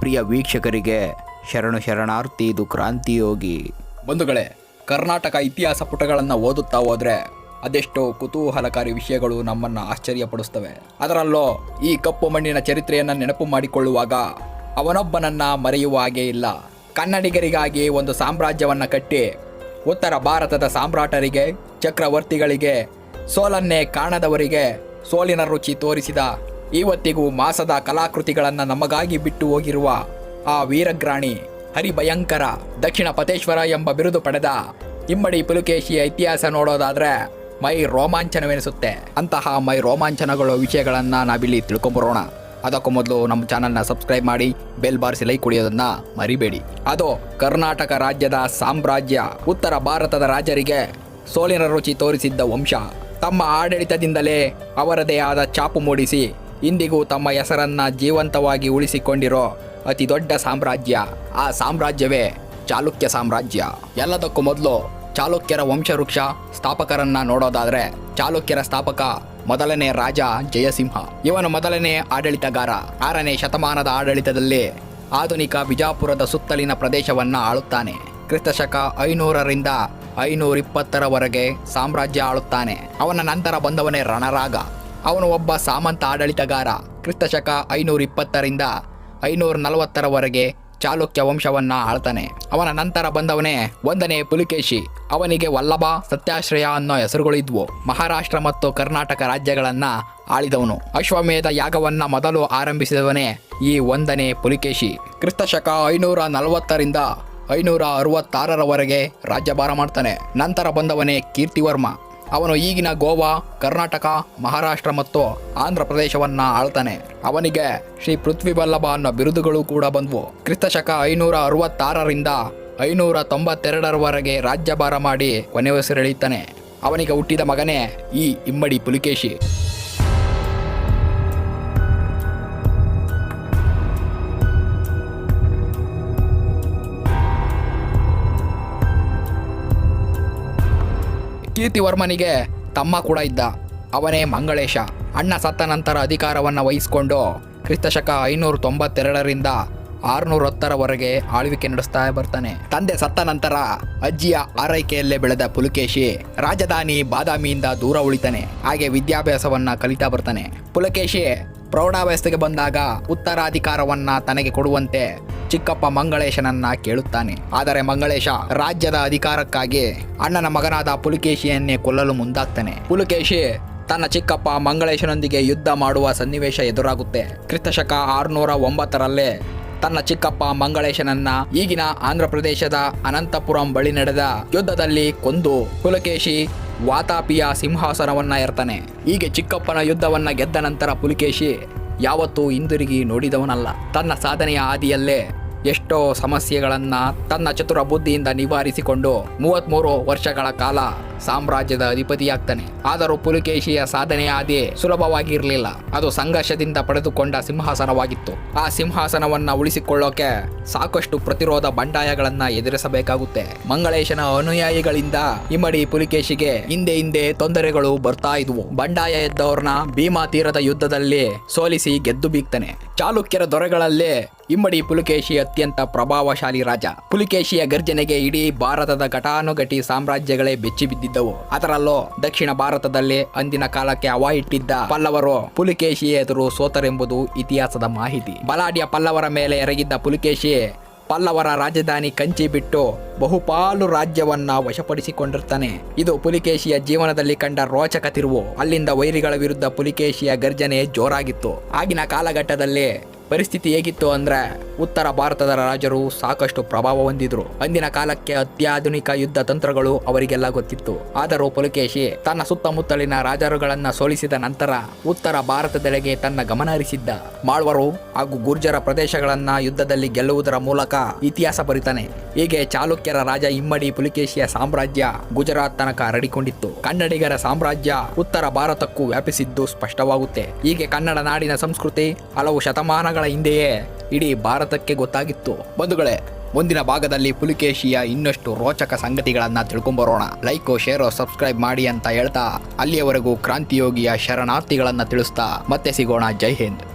ಪ್ರಿಯ ವೀಕ್ಷಕರಿಗೆ ಶರಣು ಶರಣಾರ್ಥಿ, ಇದು ಕ್ರಾಂತಿಯೋಗಿ. ಬಂಧುಗಳೇ, ಕರ್ನಾಟಕ ಇತಿಹಾಸ ಪುಟಗಳನ್ನು ಓದುತ್ತಾ ಹೋದ್ರೆ ಅದೆಷ್ಟೋ ಕುತೂಹಲಕಾರಿ ವಿಷಯಗಳು ನಮ್ಮನ್ನು ಆಶ್ಚರ್ಯಪಡಿಸ್ತವೆ. ಅದರಲ್ಲೂ ಈ ಕಪ್ಪು ಮಣ್ಣಿನ ಚರಿತ್ರೆಯನ್ನು ನೆನಪು ಮಾಡಿಕೊಳ್ಳುವಾಗ ಅವನೊಬ್ಬನನ್ನ ಮರೆಯುವ ಹಾಗೆ ಇಲ್ಲ. ಕನ್ನಡಿಗರಿಗಾಗಿ ಒಂದು ಸಾಮ್ರಾಜ್ಯವನ್ನು ಕಟ್ಟಿ ಉತ್ತರ ಭಾರತದ ಸಾಮ್ರಾಟರಿಗೆ, ಚಕ್ರವರ್ತಿಗಳಿಗೆ, ಸೋಲನ್ನೇ ಕಾಣದವರಿಗೆ ಸೋಲಿನ ರುಚಿ ತೋರಿಸಿದ ಇವತ್ತಿಗೂ ಮಾಸದ ಕಲಾಕೃತಿಗಳನ್ನು ನಮಗಾಗಿ ಬಿಟ್ಟು ಹೋಗಿರುವ ಆ ವೀರಗ್ರಾಣಿ ಹರಿಭಯಂಕರ ದಕ್ಷಿಣ ಪತೇಶ್ವರ ಎಂಬ ಬಿರುದು ಪಡೆದ ಇಮ್ಮಡಿ ಪುಲುಕೇಶಿಯ ಇತಿಹಾಸ ನೋಡೋದಾದ್ರೆ ಮೈ ರೋಮಾಂಚನವೆನಿಸುತ್ತೆ. ಅಂತಹ ಮೈ ರೋಮಾಂಚನಗಳ ವಿಷಯಗಳನ್ನು ನಾವಿಲ್ಲಿ ತಿಳ್ಕೊಂಬರೋಣ. ಅದಕ್ಕೂ ಮೊದಲು ನಮ್ಮ ಚಾನಲ್ನ ಸಬ್ಸ್ಕ್ರೈಬ್ ಮಾಡಿ ಬೆಲ್ ಬಾರಿಸಿ ಲೈಕ್ ಕುಡಿಯೋದನ್ನ ಮರಿಬೇಡಿ. ಅದು ಕರ್ನಾಟಕ ರಾಜ್ಯದ ಸಾಮ್ರಾಜ್ಯ, ಉತ್ತರ ಭಾರತದ ರಾಜರಿಗೆ ಸೋಲಿನ ರುಚಿ ತೋರಿಸಿದ್ದ ವಂಶ. ತಮ್ಮ ಆಡಳಿತದಿಂದಲೇ ಅವರದೇ ಆದ ಚಾಪು ಮೂಡಿಸಿ ಇಂದಿಗೂ ತಮ್ಮ ಹೆಸರನ್ನ ಜೀವಂತವಾಗಿ ಉಳಿಸಿಕೊಂಡಿರೋ ಅತಿ ದೊಡ್ಡ ಸಾಮ್ರಾಜ್ಯ. ಆ ಸಾಮ್ರಾಜ್ಯವೇ ಚಾಲುಕ್ಯ ಸಾಮ್ರಾಜ್ಯ. ಎಲ್ಲದಕ್ಕೂ ಮೊದಲು ಚಾಲುಕ್ಯರ ವಂಶವೃಕ್ಷ ಸ್ಥಾಪಕರನ್ನ ನೋಡೋದಾದ್ರೆ ಚಾಲುಕ್ಯರ ಸ್ಥಾಪಕ ಮೊದಲನೇ ರಾಜ ಜಯಸಿಂಹ. ಇವನು ಮೊದಲನೇ ಆಡಳಿತಗಾರ. ಆರನೇ ಶತಮಾನದ ಆಡಳಿತದಲ್ಲಿ ಆಧುನಿಕ ಬಿಜಾಪುರದ ಸುತ್ತಲಿನ ಪ್ರದೇಶವನ್ನ ಆಳುತ್ತಾನೆ. ಕ್ರಿಸ್ತಶಕ ಐನೂರರಿಂದ ಐನೂರಿಪ್ಪತ್ತರವರೆಗೆ ಸಾಮ್ರಾಜ್ಯ ಆಳುತ್ತಾನೆ. ಅವನ ನಂತರ ಬಂದವನೇ ರಣರಾಗ. ಅವನು ಒಬ್ಬ ಸಾಮಂತ ಆಡಳಿತಗಾರ. ಕ್ರಿಸ್ತಶಕ ಐನೂರ ಇಪ್ಪತ್ತರಿಂದ ಐನೂರ ನಲವತ್ತರವರೆಗೆ ಚಾಲುಕ್ಯ ವಂಶವನ್ನು ಆಳ್ತಾನೆ. ಅವನ ನಂತರ ಬಂದವನೇ ಒಂದನೇ ಪುಲಿಕೇಶಿ. ಅವನಿಗೆ ವಲ್ಲಭ, ಸತ್ಯಾಶ್ರಯ ಅನ್ನೋ ಹೆಸರುಗಳಿದ್ವು ಮಹಾರಾಷ್ಟ್ರ ಮತ್ತು ಕರ್ನಾಟಕ ರಾಜ್ಯಗಳನ್ನು ಆಳಿದವನು. ಅಶ್ವಮೇಧ ಯಾಗವನ್ನು ಮೊದಲು ಆರಂಭಿಸಿದವನೇ ಈ ಒಂದನೇ ಪುಲಿಕೇಶಿ. ಕ್ರಿಸ್ತಶಕ ಐನೂರ ನಲವತ್ತರಿಂದ ಐನೂರ ಅರವತ್ತಾರರವರೆಗೆ ರಾಜ್ಯಭಾರ ಮಾಡ್ತಾನೆ. ನಂತರ ಬಂದವನೇ ಕೀರ್ತಿವರ್ಮ. ಅವನು ಈಗಿನ ಗೋವಾ, ಕರ್ನಾಟಕ, ಮಹಾರಾಷ್ಟ್ರ ಮತ್ತು ಆಂಧ್ರ ಪ್ರದೇಶವನ್ನ ಆಳ್ತಾನೆ. ಅವನಿಗೆ ಶ್ರೀ ಪೃಥ್ವಿ ವಲ್ಲಭ ಅನ್ನೋ ಬಿರುದುಗಳು ಕೂಡ ಬಂದವು. ಕ್ರಿಸ್ತಶಕ ಐನೂರ ಅರವತ್ತಾರರಿಂದ ಐನೂರ ತೊಂಬತ್ತೆರಡರವರೆಗೆ ರಾಜ್ಯಭಾರ ಮಾಡಿ ಕೊನೆಯುಸಿರೆಳೀತಾನೆ ಅವನಿಗೆ ಹುಟ್ಟಿದ ಮಗನೇ ಈ ಇಮ್ಮಡಿ ಪುಲಿಕೇಶಿ. ಕೀರ್ತಿವರ್ಮನಿಗೆ ತಮ್ಮ ಕೂಡ ಇದ್ದ. ಅವನೇ ಮಂಗಳೇಶ. ಅಣ್ಣ ಸತ್ತ ನಂತರ ಅಧಿಕಾರವನ್ನು ವಹಿಸಿಕೊಂಡು ಕ್ರಿಸ್ತಶಕ ಐನೂರ ತೊಂಬತ್ತೆರಡರಿಂದ ಆರುನೂರ ಹತ್ತರವರೆಗೆ ಆಳ್ವಿಕೆ ನಡೆಸ್ತಾ ಬರ್ತಾನೆ. ತಂದೆ ಸತ್ತ ನಂತರ ಅಜ್ಜಿಯ ಆರೈಕೆಯಲ್ಲೇ ಬೆಳೆದ ಪುಲಕೇಶಿ ರಾಜಧಾನಿ ಬಾದಾಮಿಯಿಂದ ದೂರ ಉಳಿತಾನೆ. ಹಾಗೆ ವಿದ್ಯಾಭ್ಯಾಸವನ್ನ ಕಲಿತಾ ಬರ್ತಾನೆ. ಪುಲಕೇಶಿ ಪ್ರೌಢಾವಸ್ಥೆಗೆ ಬಂದಾಗ ಉತ್ತರಾಧಿಕಾರವನ್ನ ತನಗೆ ಕೊಡುವಂತೆ ಚಿಕ್ಕಪ್ಪ ಮಂಗಳೇಶನನ್ನ ಕೇಳುತ್ತಾನೆ. ಆದರೆ ಮಂಗಳೇಶ ರಾಜ್ಯದ ಅಧಿಕಾರಕ್ಕಾಗಿ ಅಣ್ಣನ ಮಗನಾದ ಪುಲಕೇಶಿಯನ್ನೇ ಕೊಲ್ಲಲು ಮುಂದಾಗ್ತಾನೆ. ಪುಲಕೇಶಿ ತನ್ನ ಚಿಕ್ಕಪ್ಪ ಮಂಗಳೇಶನೊಂದಿಗೆ ಯುದ್ಧ ಮಾಡುವ ಸನ್ನಿವೇಶ ಎದುರಾಗುತ್ತೆ. ಕ್ರಿಸ್ತಶಕ ಆರುನೂರ ಒಂಬತ್ತರಲ್ಲೇ ತನ್ನ ಚಿಕ್ಕಪ್ಪ ಮಂಗಳೇಶನನ್ನ ಈಗಿನ ಆಂಧ್ರ ಪ್ರದೇಶದ ಅನಂತಪುರಂ ಬಳಿ ನಡೆದ ಯುದ್ಧದಲ್ಲಿ ಕೊಂದು ಪುಲಕೇಶಿ ವಾತಾಪಿಯ ಸಿಂಹಾಸನವನ್ನ ಏರ್ತಾನೆ. ಹೀಗೆ ಚಿಕ್ಕಪ್ಪನ ಯುದ್ಧವನ್ನ ಗೆದ್ದ ನಂತರ ಪುಲಕೇಶಿ ಯಾವತ್ತೂ ಹಿಂದಿರುಗಿ ನೋಡಿದವನಲ್ಲ. ತನ್ನ ಸಾಧನೆಯ ಹಾದಿಯಲ್ಲೇ ಎಷ್ಟೋ ಸಮಸ್ಯೆಗಳನ್ನು ತನ್ನ ಚತುರ ಬುದ್ಧಿಯಿಂದ ನಿವಾರಿಸಿಕೊಂಡು ಮೂವತ್ಮೂರು ವರ್ಷಗಳ ಕಾಲ ಸಾಮ್ರಾಜ್ಯದ ಅಧಿಪತಿಯಾಗ್ತಾನೆ. ಆದರೂ ಪುಲಕೇಶಿಯ ಸಾಧನೆ ಆದೇ ಸುಲಭವಾಗಿರಲಿಲ್ಲ. ಅದು ಸಂಘರ್ಷದಿಂದ ಪಡೆದುಕೊಂಡ ಸಿಂಹಾಸನವಾಗಿತ್ತು. ಆ ಸಿಂಹಾಸನವನ್ನ ಉಳಿಸಿಕೊಳ್ಳೋಕೆ ಸಾಕಷ್ಟು ಪ್ರತಿರೋಧ ಬಂಡಾಯಗಳನ್ನ ಎದುರಿಸಬೇಕಾಗುತ್ತೆ. ಮಂಗಳೇಶನ ಅನುಯಾಯಿಗಳಿಂದ ಇಮ್ಮಡಿ ಪುಲಿಕೇಶಿಗೆ ಹಿಂದೆ ಹಿಂದೆ ತೊಂದರೆಗಳು ಬರ್ತಾ ಇದ್ವು. ಬಂಡಾಯ ಎದ್ದವ್ರನ್ನ ಭೀಮಾ ತೀರದ ಯುದ್ಧದಲ್ಲಿ ಸೋಲಿಸಿ ಗೆದ್ದು ಬೀಗ್ತಾನೆ. ಚಾಲುಕ್ಯರ ದೊರೆಗಳಲ್ಲಿ ಇಮ್ಮಡಿ ಪುಲಿಕೇಶಿ ಅತ್ಯಂತ ಪ್ರಭಾವಶಾಲಿ ರಾಜ. ಪುಲಿಕೇಶಿಯ ಗರ್ಜನೆಗೆ ಇಡೀ ಭಾರತದ ಘಟಾನುಘಟಿ ಸಾಮ್ರಾಜ್ಯಗಳೇ ಬೆಚ್ಚಿ ಬಿದ್ದಿದ್ದವು ಅದರಲ್ಲೂ ದಕ್ಷಿಣ ಭಾರತದಲ್ಲಿ ಅಂದಿನ ಕಾಲಕ್ಕೆ ಅವಾ ಇಟ್ಟಿದ್ದ ಪಲ್ಲವರು ಪುಲಿಕೇಶಿ ಎದುರು ಸೋತರೆಂಬುದು ಇತಿಹಾಸದ ಮಾಹಿತಿ. ಬಲಾಢ್ಯ ಪಲ್ಲವರ ಮೇಲೆ ಎರಗಿದ್ದ ಪುಲಿಕೇಶಿ ಪಲ್ಲವರ ರಾಜಧಾನಿ ಕಂಚಿ ಬಿಟ್ಟು ಬಹುಪಾಲು ರಾಜ್ಯವನ್ನ ವಶಪಡಿಸಿಕೊಂಡಿರ್ತಾನೆ. ಇದು ಪುಲಿಕೇಶಿಯ ಜೀವನದಲ್ಲಿ ಕಂಡ ರೋಚಕ ತಿರುವು. ಅಲ್ಲಿಂದ ವೈರಿಗಳ ವಿರುದ್ಧ ಪುಲಿಕೇಶಿಯ ಗರ್ಜನೆ ಜೋರಾಗಿತ್ತು. ಆಗಿನ ಕಾಲಘಟ್ಟದಲ್ಲಿ ಪರಿಸ್ಥಿತಿ ಹೇಗಿತ್ತು ಅಂದ್ರೆ ಉತ್ತರ ಭಾರತದ ರಾಜರು ಸಾಕಷ್ಟು ಪ್ರಭಾವ ಹೊಂದಿದ್ರು. ಅಂದಿನ ಕಾಲಕ್ಕೆ ಅತ್ಯಾಧುನಿಕ ಯುದ್ಧ ತಂತ್ರಗಳು ಅವರಿಗೆಲ್ಲ ಗೊತ್ತಿತ್ತು. ಆದರೂ ಪುಲಕೇಶಿ ತನ್ನ ಸುತ್ತಮುತ್ತಲಿನ ರಾಜರುಗಳನ್ನ ಸೋಲಿಸಿದ ನಂತರ ಉತ್ತರ ಭಾರತದೆಡೆಗೆ ತನ್ನ ಗಮನ ಹರಿಸಿದ್ದ. ಮಾಳ್ವರು ಹಾಗೂ ಗುರ್ಜರ ಪ್ರದೇಶಗಳನ್ನ ಯುದ್ಧದಲ್ಲಿ ಗೆಲ್ಲುವುದರ ಮೂಲಕ ಇತಿಹಾಸ ಬರಿತಾನೆ. ಹೀಗೆ ಚಾಲುಕ್ಯರ ರಾಜ ಇಮ್ಮಡಿ ಪುಲಿಕೇಶಿಯ ಸಾಮ್ರಾಜ್ಯ ಗುಜರಾತ್ ತನಕ ಹರಡಿಕೊಂಡಿತ್ತು. ಕನ್ನಡಿಗರ ಸಾಮ್ರಾಜ್ಯ ಉತ್ತರ ಭಾರತಕ್ಕೂ ವ್ಯಾಪಿಸಿದ್ದು ಸ್ಪಷ್ಟವಾಗುತ್ತೆ. ಹೀಗೆ ಕನ್ನಡ ನಾಡಿನ ಸಂಸ್ಕೃತಿ ಹಲವು ಶತಮಾನಗಳ ಹಿಂದೆಯೇ ಇಡೀ ಭಾರತಕ್ಕೆ ಗೊತ್ತಾಗಿತ್ತು. ಬಂಧುಗಳೇ, ಮುಂದಿನ ಭಾಗದಲ್ಲಿ ಪುಲಿಕೇಶಿಯ ಇನ್ನಷ್ಟು ರೋಚಕ ಸಂಗತಿಗಳನ್ನ ತಿಳ್ಕೊಂಬರೋಣ. ಲೈಕ್, ಶೇರ್, ಸಬ್ಸ್ಕ್ರೈಬ್ ಮಾಡಿ ಅಂತ ಹೇಳ್ತಾ, ಅಲ್ಲಿಯವರೆಗೂ ಕ್ರಾಂತಿಯೋಗಿಯ ಶರಣಾರ್ಥಿಗಳನ್ನ ತಿಳಿಸ್ತಾ, ಮತ್ತೆ ಸಿಗೋಣ. ಜೈ ಹಿಂದ್.